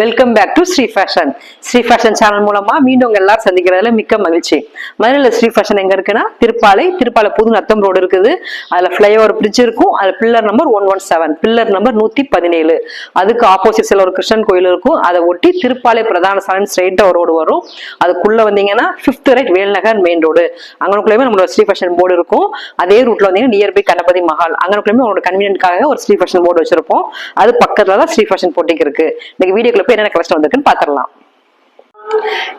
Welcome back to Sri fashion Sri fashion channel மூலமா மீண்டும் உங்க எல்லாரும் சந்திக்கிறதுல மிக்க மகிழ்ச்சி. மதுரையில் ஸ்ரீ ஃபேஷன் எங்க இருக்குன்னா திருப்பாலை திருப்பாலை புது நத்தம் ரோடு இருக்குது. அதுல ஃபிளைஓவர் பிரிட்ஜ் இருக்கும் அதுல pillar number one one seven pillar number நூத்தி பதினேழு. அதுக்கு ஆப்போசிட் ஒரு கிருஷ்ணன் கோயில் இருக்கும். அதை ஒட்டி திருப்பாலை பிரதான சாலை ஸ்ட்ரைட்டா ஒரு ரோடு வரும். அதுக்குள்ள வந்தீங்கன்னா fifth right Velnagar main road அங்கனுக்குள்ளேயுமே நம்மளோட ஸ்ரீ ஃபேஷன் போர்டு இருக்கும். அதே ரூட்ல வந்தீங்கன்னா நியர்பை கணபதி மஹால். அங்கனுக்குள்ளேயுமே உங்களோட கன்வீனியன்ட்காக ஒரு ஸ்ரீ ஃபேஷன் போர்டு வச்சிருப்போம். அது பக்கத்துல தான் ஸ்ரீ ஃபேஷன் போட்டிக்கு இருக்கு. இன்னைக்கு வீடியோக்குள்ள போய் என்னென்ன கலெக்ஷன் வந்திருக்குன்னு பாத்திரலாம்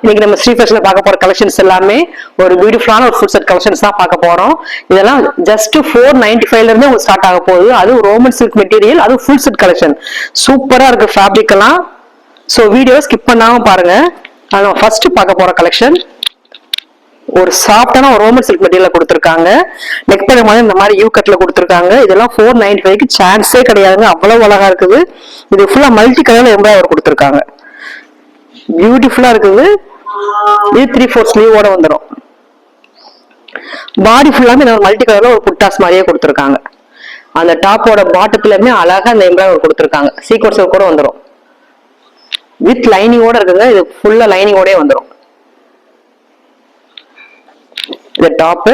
இன்னைக்கு நம்ம ஸ்ரீ பார்க்க போற கலெக்ஷன்ஸ் எல்லாமே ஒரு பியூட்டிஃபுல்லான ஒரு ஃபுட் செட் கலெக்ஷன்ஸ் தான் பார்க்க போறோம். இதெல்லாம் ஜஸ்ட் ஃபோர் நைன்டி ஃபைவ்ல இருந்து உங்களுக்கு ஸ்டார்ட் ஆக போகுது. அது ரோமன் சில்க் மெட்டீரியல் அது ஃபுல் செட் கலெக்ஷன் சூப்பரா இருக்கு ஃபேப்ரிக் எல்லாம். ஸோ வீடியோ ஸ்கிப் பண்ணாம பாருங்க. அது ஃபர்ஸ்ட் பார்க்க போற கலெக்ஷன் ஒரு சாஃப்டான ஒரு ரோமன் சில்க் மெட்டீரியல் கொடுத்துருக்காங்க. நெக் பண்ண மாதிரி இந்த மாதிரி யூ கட்ல கொடுத்துருக்காங்க. இதெல்லாம் ஃபோர் நைன்டி ஃபைவ்க்கு சான்ஸே கிடையாதுங்க. அவ்வளவு அழகா இருக்குது. இது ஃபுல்லா மல்டி கலர்ல எம்ப்ராய்டர் கொடுத்துருக்காங்க. பியூட்டிஃபுல்லா இருக்குது. இது த்ரீ ஃபோர் ஸ்லீவோட வந்துடும் பாடி ஃபுல்லாமே இந்த மல்டி கலர்ல ஒரு புட்டாஸ் மாதிரியே கொடுத்துருக்காங்க. அந்த டாப்போட பாட்டத்துலயுமே அழகா அந்த எம்ப்ராய்டர் கொடுத்துருக்காங்க. சீக்வன்ஸ் கூட வந்துடும் வித் லைனிங்கோட இருக்குங்க. இது ஃபுல்லா லைனிங்கோடய வந்துடும் இது டாப்பு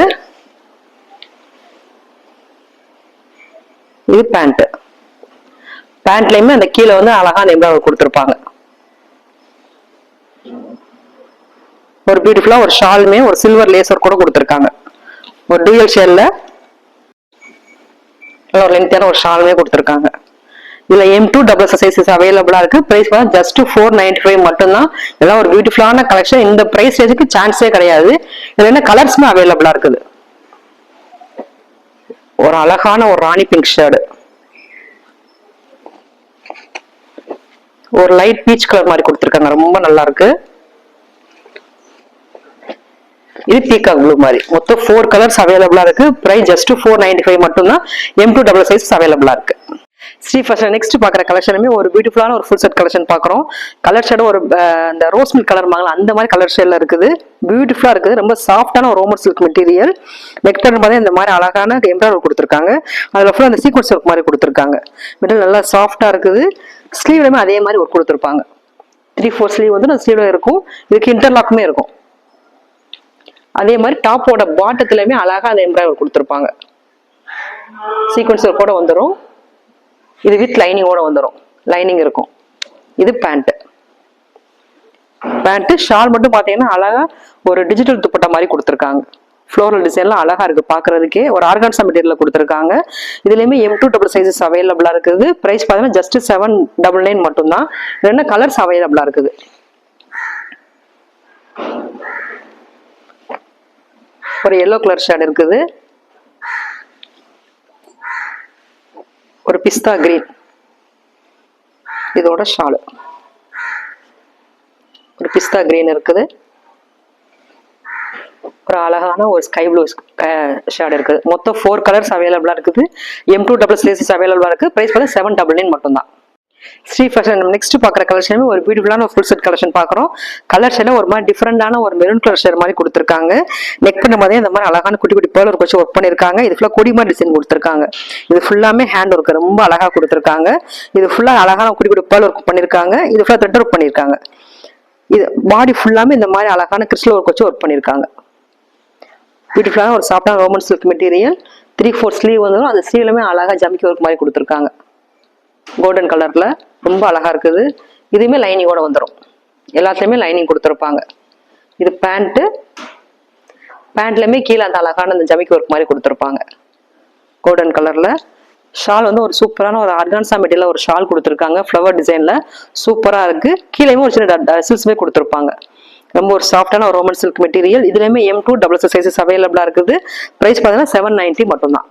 இது பேண்ட் பேண்ட்லயுமே அந்த கீழே வந்து அழகா அந்த எம்ப்ராய்டர் கொடுத்துருப்பாங்க. ஒரு பியூட்டிஃபுல்லா ஒரு ஷாலுமே ஒரு சில்வர் லேசர் கூட கொடுத்துருக்காங்க. ஒரு டூயல் ஷேல்ல ஒரு லென்த்தான ஒரு ஷாலுமே கொடுத்துருக்காங்க. இதுல எம் டூ டபுள் சைஸஸ் அவைலபிளா இருக்கு. பிரைஸ் பார்த்தா ஜஸ்ட் ஃபோர் நைன்டி ஃபைவ் மட்டும்தான். இதெல்லாம் ஒரு பியூட்டிஃபுல்லான கலெக்ஷன் இந்த பிரைஸ் ரேஞ்சுக்கு சான்ஸே கிடையாது. இதுல என்ன கலர்ஸுமே அவைலபிளா இருக்குது. ஒரு அழகான ஒரு ராணி பிங்க் ஷேடு ஒரு லைட் பீச் கலர் மாதிரி கொடுத்துருக்காங்க. ரொம்ப நல்லா இருக்கு. இது பீகாக் ப்ளூ மாதிரி. மொத்தம் ஃபோர் கலர்ஸ் அவைலபிளா இருக்கு. Price just four ninety five மட்டும்தான் எம் டூ டபுள் சைஸ் அவைலபிளா இருக்கு. ஸ்ரீ ஃபர்ஸ்ட் நெக்ஸ்ட் பார்க்குற கலெக்ஷனுமே ஒரு பியூட்டிஃபுல்லான ஒரு ஃபுல் செட் கலெக்ஷன் பார்க்குறோம் கலர் ஷேடும் ஒரு அந்த ரோஸ் மில்க் கலர் மாங்கல அந்த மாதிரி கலர் ஷேடில் இருக்குது. பியூட்டிஃபுல்லாக இருக்குது. ரொம்ப சாஃப்டான ஒரு ரோமர் சில்க் மெட்டீரியல் நெக் பார்த்தா இந்த மாதிரி அழகான எம்ப்ராய்டர் கொடுத்துருக்காங்க. அதில் ஃபுல்லாக அந்த சீக்வன்ஸ் ஒர்க் மாதிரி கொடுத்துருக்காங்க. மெட்டீரியல் நல்லா சாஃப்டாக இருக்குது. ஸ்லீவ்லயுமே அதே மாதிரி ஒர்க் கொடுத்துருப்பாங்க. த்ரீ ஃபோர் ஸ்லீவ் வந்து நான் ஸ்லீவில் இருக்கும். இதுக்கு இன்டர்லாக்குமே இருக்கும். அதே மாதிரி டாப்போட பாட்டத்துலையுமே அழகாக அந்த எம்ப்ராய்டர் கொடுத்துருப்பாங்க. சீக்வன்ஸ் கூட வந்துடும் இது வித் லைனிங்கோட வந்துடும் லைனிங் இருக்கும். இது பேண்ட் பேண்ட் ஷால் மட்டும் பார்த்தீங்கன்னா அழகா ஒரு டிஜிட்டல் துப்பட்டா மாதிரி கொடுத்துருக்காங்க. ஃப்ளோரல் டிசைன்லாம் அழகா இருக்கு. பாக்குறதுக்கே ஒரு ஆர்கான்சா மெட்டீரியல் கொடுத்துருக்காங்க. இதுலயுமே எம் டூ டபுள் சைஸஸ் அவைலபிளா இருக்குது. பிரைஸ் பார்த்தீங்கன்னா ஜஸ்ட் செவன் டபுள் நைன் மட்டும்தான். ரெண்டு கலர்ஸ் அவைலபிளா இருக்குது. ஒரு எல்லோ கலர் ஷேட் இருக்குது. ஒரு பிஸ்தா கிரீன். இதோட ஷாலு. ஒரு பிஸ்தா கிரீன் இருக்குது. ஒரு அழகான ஒரு ஸ்கை ப்ளூ ஷேட் இருக்குது. மொத்தம் ஃபோர் கலர்ஸ் அவைலபிளாக இருக்குது. எம் டூ டபுள் ஸ்லேசஸ் அவைலபிளாக இருக்குது ப்ரைஸ் பார்த்தா செவன் டபுள் நைன் மட்டும்தான். ஸ்ரீ ஃபேஷன் நெக்ஸ்ட் பார்க்குற கலெக்ஷனுமே ஒரு பியூட்டிஃபுல்லான ஒரு ஃபுல் செட் கலெக்ஷன் பார்க்குறோம். கலர் ஷேல ஒரு மாதிரி டிஃப்ரெண்டான ஒரு மெரூன் கலர் ஷேர் மாதிரி கொடுத்துருக்காங்க. நெக் பண்ண மாதிரி இந்த மாதிரி அழகான குட்டி குட்டி பேர் வச்சு ஒர்க் பண்ணியிருக்காங்க. இது ஃபுல்லாக கொடி மாதிரி டிசைன் கொடுத்துருக்காங்க. இது ஃபுல்லாமே ஹேண்ட் ஒர்க் ரொம்ப அழகாக கொடுத்துருக்காங்க. இது ஃபுல்லாக அழகான குட்டி குட்டி பேர் ஒர்க் பண்ணியிருக்காங்க. இது ஃபுல்லாக த்ரெட் ஒர்க் பண்ணியிருக்காங்க. இது பாடி ஃபுல்லாமே இந்த மாதிரி அழகான கிறிஸ்டல் ஒர்க் வச்சு ஒர்க் பண்ணியிருக்காங்க. பியூட்டிஃபுல்லான ஒரு சாஃப்டான Roman silk material three four sleeve வந்துடும் அந்த ஸ்லீவ்லுமே அழகாக ஜமிக்கி ஒர்க் மாதிரி கொடுத்துருக்காங்க. கோல்டன் கலரில் ரொம்ப அழகாக இருக்குது. இதுவுமே லைனிங்கோட வந்துடும் எல்லாத்தையுமே லைனிங் கொடுத்துருப்பாங்க. இது பேண்ட்டு பேண்ட்லேயுமே கீழே அந்த அழகான அந்த ஜமிக்கு ஒர்க் மாதிரி கொடுத்துருப்பாங்க. கோல்டன் கலரில் ஷால் வந்து ஒரு சூப்பரான ஒரு ஆர்கான்சா மெட்டீரியல் ஒரு ஷால் கொடுத்துருக்காங்க. ஃப்ளவர் டிசைனில் சூப்பராக இருக்குது கீழேயுமே ஒரு சின்ன டசில்ஸுமே கொடுத்துருப்பாங்க. ரொம்ப ஒரு சாஃப்டான ஒரு ரோமன் சில்க் மெட்டீரியல் இதுலேயுமே எம் டூ டபுள் சைஸஸ் அவைலபிளாக இருக்குது. ப்ரைஸ் பார்த்தீங்கன்னா செவன் நைன்ட்டி மட்டும்தான்.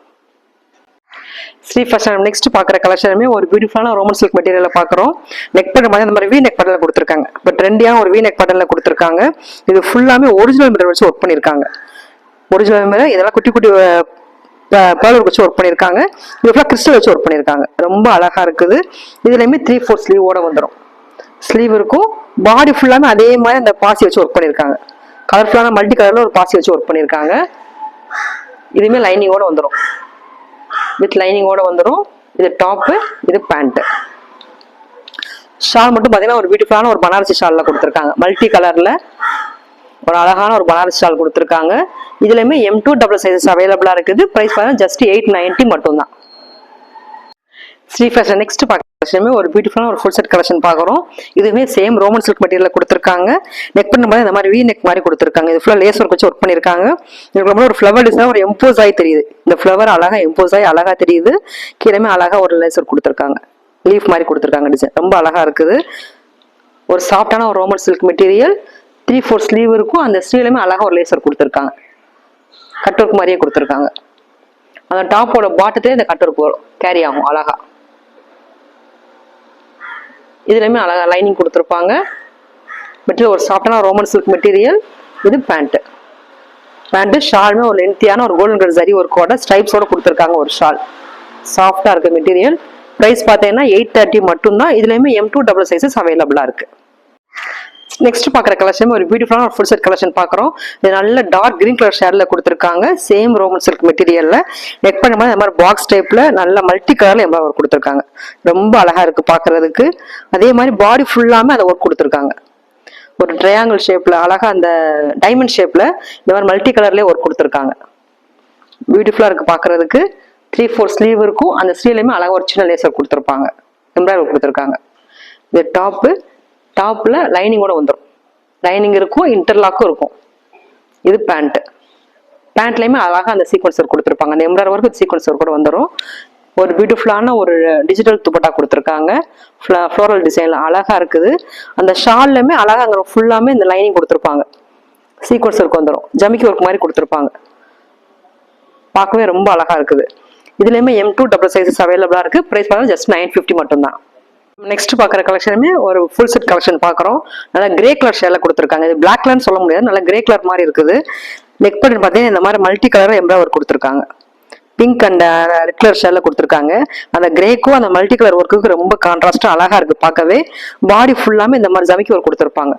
ஸ்ரீ ஃபேஷன் நெக்ஸ்ட் பார்க்குற கலெக்ஷனுமே ஒரு பியூட்டிஃபுல்லான ரோமன் சில்க் மெட்டீரியலில் பார்க்குறோம். நெக் பட்டன் மாதிரி அந்த மாதிரி வி நெக் பட்டனில் கொடுத்துருக்காங்க. இப்போ ட்ரெண்டியாக ஒரு வி நெக் பட்டனில் கொடுத்துருக்காங்க. இது ஃபுல்லாமே ஒரிஜினல் மெட்டீரியல் வச்சு ஒர்க் பண்ணியிருக்காங்க. ஒரிஜினல் மேலே இதெல்லாம் குட்டி குட்டி பேர் வச்சு ஒர்க் பண்ணியிருக்காங்க. இது ஃபுல்லாக கிறிஸ்டல் வச்சு ஒர்க் பண்ணியிருக்காங்க. ரொம்ப அழகாக இருக்குது. இதுலையுமே த்ரீ ஃபோர் ஸ்லீவோட வந்துடும் ஸ்லீவ் இருக்கும். பாடி ஃபுல்லாமே அதே மாதிரி அந்த பாசி வச்சு ஒர்க் பண்ணியிருக்காங்க. கலர்ஃபுல்லான மல்டி கலரில் ஒரு பாசி வச்சு ஒர்க் பண்ணியிருக்காங்க. இதுவுமே லைனிங்கோட வந்துடும் வித் லைனிங்கோட வந்துடும் இது டாப்பு இது பேண்ட்டு ஷால் மட்டும் பார்த்தீங்கன்னா ஒரு பியூட்டிஃபுல்லான ஒரு பனாரசி ஷாலில் கொடுத்துருக்காங்க. மல்டி கலரில் ஒரு அழகான ஒரு பனாரசி ஷால் கொடுத்துருக்காங்க. இதுலையுமே எம் டூ டபுள் சைஸஸ் அவைலபிளாக இருக்குது. ப்ரைஸ் பார்த்தீங்கன்னா ஜஸ்ட் எயிட் நைன்ட்டி மட்டும்தான். ஸ்ரீ ஃபேஷன் நெக்ஸ்ட் பார்க்கறதுமே ஒரு பியூட்டிஃபுல்லான ஒரு ஃபுல் செட் கலெக்ஷன் பார்க்குறோம். இதுவுமே சேம் ரோமன் சில்க் மெட்டீரியல் கொடுத்துருக்காங்க. நெக் பண்ணும்போது இந்த மாதிரி வி நெக் மாதிரி கொடுத்துருக்காங்க. இது ஃபுல்லாக லேஸ் ஒர்க் வச்சு ஒர்க் பண்ணியிருக்காங்க. இதுக்கு ரொம்ப ஒரு ஃப்ளவர் டிசைன் ஒரு எம்போஸ் ஆகி தெரியுது. இந்த ஃப்ளவர் அழகாக எம்போஸ் ஆகி அழகாக தெரியுது. கீழே அழகாக ஒரு லேஸ் ஒர்க் கொடுத்துருக்காங்க. லீஃப் மாதிரி கொடுத்துருக்காங்க டிசைன் ரொம்ப அழகாக இருக்குது. ஒரு சாஃப்டான ஒரு Roman silk material three four sleeve இருக்கும். அந்த ஸ்லீவ்லையுமே அழகாக ஒரு லேசர் கொடுத்துருக்காங்க. கட் ஒர்க் மாதிரியே கொடுத்துருக்காங்க. அந்த டாப்போட பாட்டத்திலே இந்த கட் ஒர்க் வரும். கேரி ஆகும் அழகா. இதுலையுமே அழகா லைனிங் கொடுத்துருப்பாங்க. மெட்டீரியல் ஒரு சாஃப்டான ரோமன் சில்க் மெட்டீரியல் இது பேண்ட்டு பேண்ட்டு ஷாலுமே ஒரு லென்த்தியான ஒரு கோல்டன் கலர் சரி ஒரு கோடை ஸ்ட்ரைப்ஸோட கொடுத்துருக்காங்க ஒரு ஷால். சாஃப்டாக இருக்க மெட்டீரியல் ப்ரைஸ் பார்த்தீங்கன்னா எயிட் தேர்ட்டி மட்டும்தான். இதுலேயுமே எம் டூ டபுள் சைஸஸ் அவைலபிளாக இருக்குது நெக்ஸ்ட் பார்க்குற கலெக்ஷன் ஒரு பியூட்டிஃபுல்லான ஒரு ஃபுல் செட் கலெக்ஷன் பார்க்குறோம் இது நல்ல டார்க் கிரீன் கலர் ஷேடில் கொடுத்துருக்காங்க. சேம் ரோமன் சில்க் மெட்டீரியலில் நெக் பண்ணும்போது இந்த மாதிரி பாக்ஸ் டைப்பில் நல்ல மல்டி கலரில் எவ்வளோ ஒர்க் கொடுத்துருக்காங்க. ரொம்ப அழகாக இருக்குது பார்க்குறதுக்கு அதே மாதிரி பாடி ஃபுல்லாமே அதை ஒர்க் கொடுத்துருக்காங்க. ஒரு ட்ரையாங்கிள் ஷேப்பில் அழகாக அந்த டைமண்ட் ஷேப்பில் இந்த மாதிரி மல்டி கலர்லேயே ஒர்க் கொடுத்துருக்காங்க. பியூட்டிஃபுல்லாக இருக்குது பார்க்குறதுக்கு த்ரீ ஃபோர் ஸ்லீவ் இருக்கும். அந்த ஸ்லீவ்லையுமே அழகாக ஒரு சின்ன லேசர் கொடுத்துருப்பாங்க. எம்ப்ராய்டரி கொடுத்துருக்காங்க. இந்த டாப்பு டாப்பில் லைனிங்கோட வந்துடும் லைனிங் இருக்கும் இன்டர்லாக்கும் இருக்கும். இது பேண்ட்டு பேண்ட்லேயுமே அழகாக அந்த சீக்வன்சர் கொடுத்துருப்பாங்க. அந்த எம்ப்ராய்டர் ஒர்க்கு சீக்வன்சர் கூட வந்துடும் ஒரு பியூட்டிஃபுல்லான ஒரு டிஜிட்டல் துப்பட்டா கொடுத்துருக்காங்க. ஃப்ளோரல் டிசைனில் அழகாக இருக்குது. அந்த ஷால்லையுமே அழகாக அங்கே ஃபுல்லாமே இந்த லைனிங் கொடுத்துருப்பாங்க. சீக்வன்ஸ் ஒர்க் வந்துடும் ஜமிக்கி ஒர்க் மாதிரி கொடுத்துருப்பாங்க. பார்க்கவே ரொம்ப அழகாக இருக்குது. இதுலேயுமே எம் டூ டபுள் சைஸஸ் அவைலபிளாக இருக்குது ப்ரைஸ் பார்த்தா ஜஸ்ட் நைன் ஃபிஃப்டி மட்டும்தான். நெக்ஸ்ட் பார்க்குற கலெக்ஷனுமே ஒரு ஃபுல் செட் கலெக்ஷன் பார்க்குறோம் நல்லா கிரே கலர் ஷேல கொடுத்துருக்காங்க. இது பிளாக் கலர்னு சொல்ல முடியாது. நல்லா கிரே கலர் மாதிரி இருக்குது. நெக் பட்டன் பார்த்தீங்கன்னா இந்த மாதிரி மல்டி கலர் எம்ப்ராய்டர் கொடுத்துருக்காங்க pink and red uh, colour ஷேல கொடுத்துருக்காங்க. அந்த கிரேக்கும் அந்த மல்டி கலர் ஒர்க்குக்கு ரொம்ப கான்ட்ராஸ்டாக அழகாக இருக்குது பார்க்கவே. பாடி ஃபுல்லாமே இந்த மாதிரி ஜமிக்கி ஒர்க் கொடுத்துருப்பாங்க.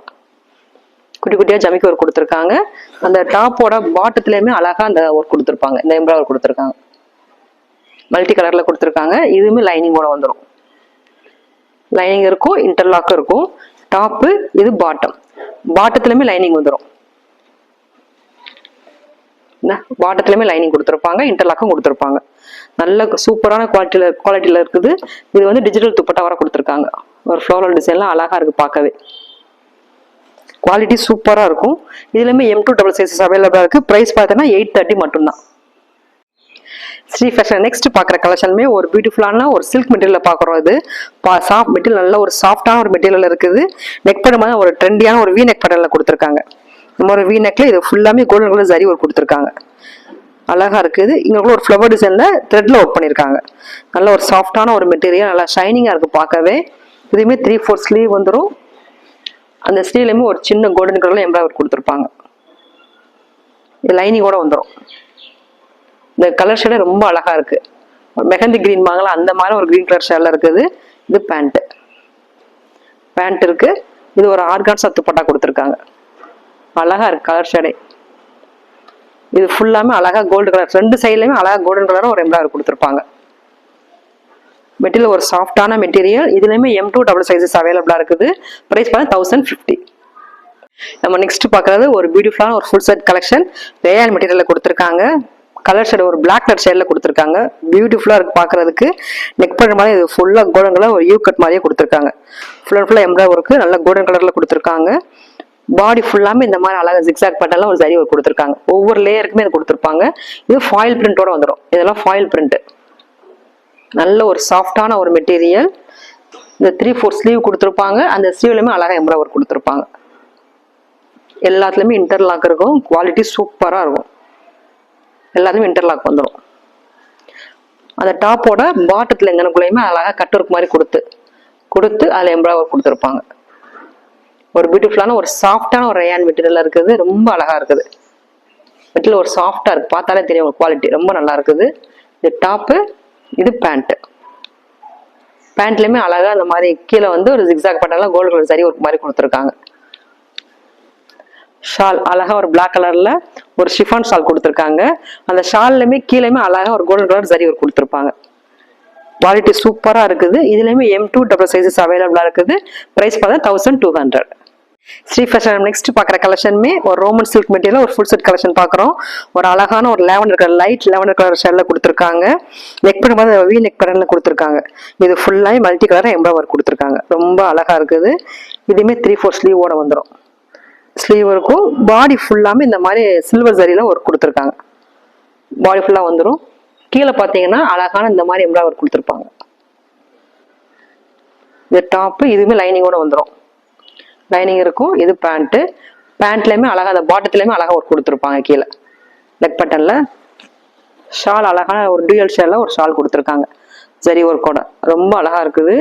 குட்டி குட்டியாக ஜமிக்கி ஒர்க் கொடுத்துருக்காங்க. அந்த டாப்போட பாட்டத்துலேயுமே அழகாக அந்த ஒர்க் கொடுத்துருப்பாங்க. இந்த எம்ப்ராய்டர் கொடுத்துருக்காங்க. மல்டி கலரில் கொடுத்துருக்காங்க. இதுவுமே லைனிங்கோட வந்துடும் லைனிங் இருக்கும் இன்டர்லாக்கும் இருக்கும். டாப்பு இது பாட்டம் பாட்டத்துலயுமே லைனிங் வந்துடும் பாட்டத்துலயுமே லைனிங் கொடுத்துருப்பாங்க இன்டர்லாக்கும் கொடுத்துருப்பாங்க. நல்ல சூப்பரான குவாலிட்டியில் குவாலிட்டியில் இருக்குது. இது வந்து டிஜிட்டல் துப்பட்டா வர கொடுத்துருக்காங்க. ஒரு ஃப்ளோரல் டிசைன்லாம் அழகாக இருக்குது பார்க்கவே. குவாலிட்டி சூப்பராக இருக்கும். இதுலையுமே எம் டூ டபுள் சைஸஸ் அவைலபிளாக இருக்குது ப்ரைஸ் பார்த்தீங்கன்னா எயிட் தேர்ட்டி மட்டும்தான். ஸ்ரீ ஃபேஷன் நெக்ஸ்ட் பார்க்குற கலெக்ஷனுமே ஒரு பியூட்டிஃபுல்லான ஒரு சில்க் மெட்டீரியல் பார்க்குறோம் இது. பா சாஃப்ட் மெட்டீரியல் நல்ல ஒரு சாஃப்டான ஒரு மெட்டீரியல் இருக்குது. நெக் பண்ணும்போது ஒரு ட்ரெண்டியான ஒரு வி நெக் படலில் கொடுத்துருக்காங்க. நம்ம ஒரு வி நெக்கில் இது ஃபுல்லாமே கோல்டன் கலர் ஜரி ஒரு கொடுத்துருக்காங்க. அழகாக இருக்குது. இங்கே ஒரு ஃப்ளவர் டிசைனில் த்ரெட்டில் ஒர்க் பண்ணியிருக்காங்க. நல்ல ஒரு சாஃப்டான ஒரு மெட்டீரியல் நல்லா ஷைனிங்காக இருக்குது பார்க்கவே. இதுவுமே த்ரீ ஃபோர் ஸ்லீவ் வந்துடும் அந்த ஸ்லீவ்லையுமே ஒரு சின்ன கோல்டன் கலரில் எம்ப்ராய்டரி கொடுத்துருப்பாங்க. இது லைனிங்கோட வந்துடும் இந்த கலர் ஷேடே ரொம்ப அழகா இருக்கு. மெஹந்தி கிரீன் வாங்கலாம். அந்த மாதிரி ஒரு கிரீன் கலர் ஷேட்ல இருக்குது. இது பேண்ட் பேண்ட் இருக்கு. இது ஒரு ஆர்கான் சத்து பட்டா கொடுத்துருக்காங்க. அழகா இருக்கு கலர் ஷேடே இது ஃபுல்லாமே அழகா கோல்டு கலர் ரெண்டு சைட்லயுமே அழகா கோல்டன் கலரும் ஒரு எம்ப்ராய்டர் கொடுத்துருப்பாங்க. மெட்டீரியல் ஒரு சாஃப்டான மெட்டீரியல் இதுலையுமே எம் டூ டபுள் சைஸஸ் அவைலபிளாக இருக்குது. ப்ரைஸ் பார்த்தா தௌசண்ட் ஃபிஃப்டி நம்ம நெக்ஸ்ட் பார்க்கறது ஒரு பியூட்டிஃபுல்லான ஒரு ஃபுல் செட் கலெக்ஷன் ரேயான் மெட்டீரியலில் கொடுத்துருக்காங்க. கலர் ஷேட் ஒரு பிளாக் கலர் ஷேட்ல கொடுத்துருக்காங்க. பியூட்டிஃபுல்லாக இருக்கு பார்க்கறதுக்கு நெக் பண்ணுற மாதிரி இது ஃபுல்லாக கோல்டன் கலர் ஒரு யூ கட் மாதிரியே கொடுத்துருக்காங்க. ஃபுல் அண்ட் ஃபுல்லாக எம்ப்ராய்டரி ஒர்க்கு நல்லா கோல்டன் கலரில் கொடுத்துருக்காங்க. பாடி ஃபுல்லாமே இந்த மாதிரி அழகாக ஜிக்ஸாக் பட்டெல்லாம் ஒரு சரி ஒரு கொடுத்துருக்காங்க. ஒவ்வொரு லேயருக்குமே இது கொடுத்துருப்பாங்க. இது ஃபாயில் பிரிண்டோட வந்துடும் இதெல்லாம் ஃபாயில் பிரிண்ட் நல்ல ஒரு சாஃப்டான ஒரு மெட்டீரியல் இந்த த்ரீ ஃபோர் ஸ்லீவ் கொடுத்துருப்பாங்க. அந்த ஸ்லீவ்லையுமே அழகாக எம்ப்ராய்டரி ஒர்க் கொடுத்துருப்பாங்க. எல்லாத்துலேயுமே இன்டர்லாக் இருக்கும். குவாலிட்டி சூப்பராக இருக்கும். எல்லாத்தையும் இன்டர்லாக் வந்துடும் அந்த டாப்போட பாட்டத்தில் எங்கனக்குள்ளேயுமே அழகாக கட் ஒர்க் மாதிரி கொடுத்து கொடுத்து அதில் எம்ப்ராய்டர் கொடுத்துருப்பாங்க. ஒரு பியூட்டிஃபுல்லான ஒரு சாஃப்டான ஒரு ரயான் மெட்டீரியல் இருக்குது ரொம்ப அழகாக இருக்குது. மெட்டீரியல் ஒரு சாஃப்டாக இருக்குது பார்த்தாலே தெரியும் குவாலிட்டி ரொம்ப நல்லா இருக்குது. இது டாப்பு இது பேண்ட்டு பேண்ட்லேயுமே அழகாக அந்த மாதிரி கீழே வந்து ஒரு ஜிக்ஸாக் பட்டெல்லாம் கோல்டு கலர் சரி ஒரு மாதிரி கொடுத்துருக்காங்க. ஷால் அழகாக ஒரு பிளாக் கலரில் ஒரு ஷிஃபான் ஷால் கொடுத்துருக்காங்க. அந்த ஷால்லையுமே கீழேயுமே அழகா ஒரு கோல்டன் கலர் ஜரி ஒரு கொடுத்துருப்பாங்க. குவாலிட்டி சூப்பராக இருக்குது. இதுலேயுமே எம் டூ டபுள் சைஸஸ் அவைலபிளாக இருக்குது. ப்ரைஸ் பார்த்தா thousand two hundred Sri fashion next பார்க்குற கலெக்ஷனுமே ஒரு ரோமன் சில்க் மெட்டீரியல் ஒரு ஃபுல் செட் கலெக்ஷன் பார்க்குறோம். ஒரு அழகான ஒரு lavender colour light lavender colour ஷெல்ல கொடுத்துருக்காங்க. நெக் பண்ண மாதிரி வி நெக் பேட்டர்ல கொடுத்துருக்காங்க. இது ஃபுல்லாகவே மல்டி கலராக எம்ப்ராய்டர் கொடுத்துருக்காங்க. ரொம்ப அழகாக இருக்குது. இதுவுமே த்ரீ ஃபோர் ஸ்லீவோட வந்துடும் ஸ்லீவ் இருக்கும். பாடி ஃபுல்லாமே இந்த மாதிரி சில்வர் ஜரியில் ஒர்க் கொடுத்துருக்காங்க. பாடி ஃபுல்லாக வந்துடும் கீழே பார்த்தீங்கன்னா அழகான இந்த மாதிரி எம்ப்ராய்டர் கொடுத்துருப்பாங்க. இது டாப்பு இதுவுமே லைனிங்கோட வந்துடும் லைனிங் இருக்கும். இது பேண்ட்டு பேண்ட்லேயுமே அழகா அந்த பாட்டத்துலேயுமே அழகா ஒர்க் கொடுத்துருப்பாங்க கீழே. லெக் பட்டனில் ஷால் அழகான ஒரு டூயல் ஷேலில் ஒரு ஷால் கொடுத்துருக்காங்க. ஜரி கொடை. ரொம்ப அழகா இருக்குது.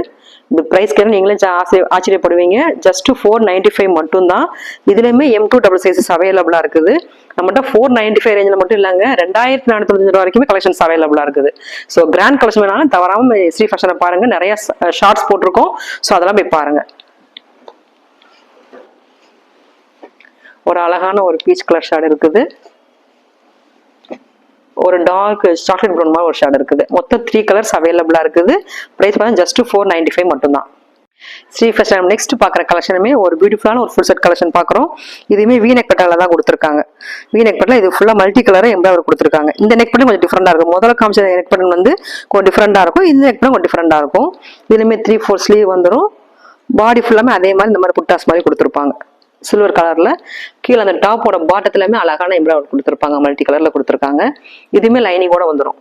இந்த ப்ரைஸ் கேட்டு நீங்களே ஆசை ஆச்சரியப்படுவீங்க. ஜஸ்ட் ஃபோர் நைன்டி ஃபைவ் மட்டும்தான். இதுலேயுமே எம் டூ டபுள் சைஸஸ் அவைலபிளாக இருக்குது. நம்மகிட்ட ஃபோர் நைன்டி ஃபைவ் ரேஞ்சில் மட்டும் இல்லைங்க. ரெண்டாயிரத்தி நானூற்றி ரூபா வரைக்குமே கலெக்ஷன்ஸ் அவைலபிளாக இருக்குது. ஸோ கிராண்ட் கலெக்ஷன் வேணாலும் தவறாமல் ஸ்ரீ ஃபேஷனை பாருங்கள் நிறைய ஷார்ட்ஸ் போட்டிருக்கோம். ஸோ அதெல்லாம் போய் பாருங்கள் ஒரு அழகான ஒரு பீச் கலர் ஷேட் இருக்குது. ஒரு டார்க் சாக்லேட் ப்ரௌன் மாதிரி ஒரு ஷேட் இருக்குது. மொத்தம் த்ரீ கலர்ஸ் அவைலபிளாக இருக்குது. ப்ரைஸ் பார்த்தா ஜஸ்ட் ஃபோர் நைன்டி ஃபைவ் மட்டும்தான் ஸ்ரீ ஃபேஷன் நெக்ஸ்ட் பார்க்குற கலெக்ஷனுமே ஒரு பியூட்டிஃபுல்லான ஒரு ஃபுல் செட் கலெக்ஷன் பார்க்குறோம். இதுவுமே வீ நெக் பட்டால தான் கொடுத்துருக்காங்க. வீ நெக் பட்டில் இது ஃபுல்லாக மல்டி கலராக எம்ப்ராய்டர் கொடுத்துருக்காங்க. இந்த நெக் பட்டன் கொஞ்சம் டிஃப்ரெண்டாக இருக்கும். முதல்ல காமிச்ச நெக் பட்டன் வந்து கொஞ்சம் டிஃப்ரெண்டாக இருக்கும். இந்த நெக் பட்டன் கொஞ்சம் டிஃப்ரெண்டாக இருக்கும். இதுலேயுமே த்ரீ ஃபோர் ஸ்லீவ் வந்துடும் பாடி ஃபுல்லாமே அதே மாதிரி இந்த மாதிரி புட்டாஸ் மாதிரி கொடுத்துருப்பாங்க. சில்வர் கலர்ல கீழே அந்த டாப்போட பாட்டத்துலயுமே அழகான எம்ப்ராய்டர் கொடுத்துருப்பாங்க. மல்டி கலர்ல கொடுத்துருக்காங்க. இதுவுமே லைனிங்கோட வந்துடும்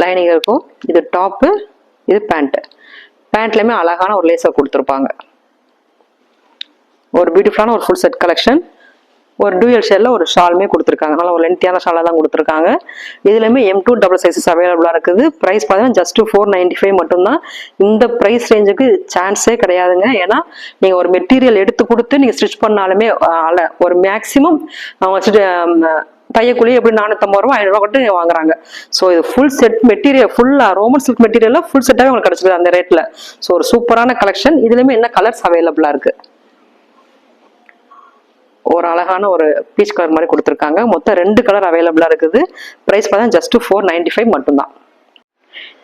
லைனிங் இருக்கும். இது டாப்பு இது பேண்ட்டு பேண்ட்லயுமே அழகான ஒரு லேசர் கொடுத்துருப்பாங்க. ஒரு பியூட்டிஃபுல்லான ஒரு ஃபுல் செட் கலெக்ஷன் ஒரு டூயல் ஷேட்ல ஒரு ஷாலுமே கொடுத்துருக்காங்க. நல்லா ஒரு லென்த்தியான ஷாலாக தான் கொடுத்துருக்காங்க. இதுலையுமே எம் டூ டபுள் சைஸஸ் அவைலபிளாக இருக்குது. ப்ரைஸ் பார்த்தீங்கன்னா ஜஸ்ட் ஃபோர் நைன்டி ஃபைவ் மட்டும்தான். இந்த ப்ரைஸ் ரேஞ்சுக்கு சான்ஸே கிடையாதுங்க. ஏன்னா நீங்கள் ஒரு மெட்டீரியல் எடுத்து கொடுத்து நீங்கள் ஸ்டிச் பண்ணாலுமே அல்ல அல- ஒரு மேக்ஸிமம் அவங்க வச்சுட்டு எப்படி நானூற்றம்பது ரூபா ஐநூறுரூவா கொண்டு வாங்குறாங்க. ஸோ இது ஃபுல் செட் மெட்டீரியல் ஃபுல்லாக ரோமன் சில்க் மெட்டீரியலில் ஃபுல் செட்டாகவே உங்களுக்கு கிடச்சிது அந்த ரேட்டில் ஸோ ஒரு சூப்பரான கலெக்ஷன் இதுலையுமே என்ன கலர்ஸ் அவைலபிளாக இருக்குது ஒரு அழகான ஒரு பீச் கலர் மாதிரி கொடுத்துருக்காங்க. மொத்தம் ரெண்டு கலர் அவைலபிளாக இருக்குது. ப்ரைஸ் பார்த்தா ஜஸ்ட் ஃபோர் நைன்டி ஃபைவ் மட்டும்தான்.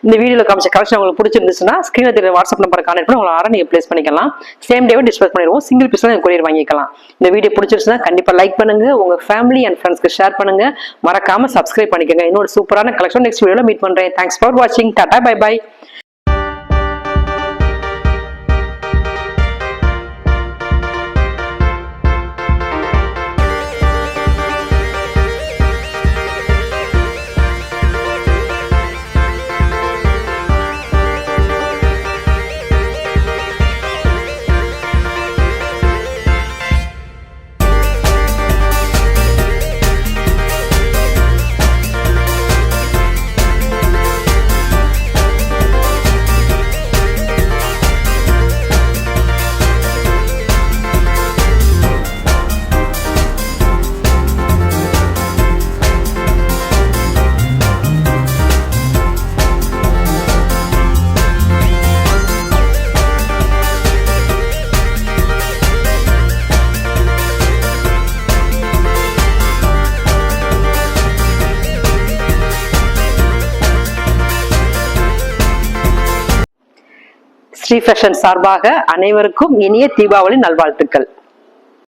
இந்த வீடியோவில் காமிச்ச கலெக்ஷன் உங்களுக்கு பிடிச்சிருந்துச்சுன்னா ஸ்க்ரீனில் தெரிய வாட்ஸ்அப் நம்பர் கான்டெக்ட் பண்ணி உங்களை ஆர்டர் நீங்கள் ப்ளேஸ் பண்ணிக்கலாம். சேம் டேவே டிஸ்பஸ் பண்ணிடுவோம். சிங்கிள் பீஸ் தான் கொரியர் வாங்கிக்கலாம். இந்த வீடியோ பிடிச்சிருச்சுன்னா கண்டிப்பாக லைக் பண்ணுங்க. உங்கள் ஃபேமிலி அண்ட் ஃப்ரெண்ட்ஸ்க்கு ஷேர் பண்ணுங்க. மறக்காமல் சப்ஸ்கிரைப் பண்ணிக்கோங்க. இன்னொரு சூப்பரான கலெக்ஷன் நெக்ஸ்ட் வீடியோவில் மீட் பண்ணுறேன் தேங்க்ஸ் ஃபார் வாட்சிங் tata bye bye Sri fashion சார்பாக அனைவருக்கும் இனிய தீபாவளி நல்வாழ்த்துக்கள்.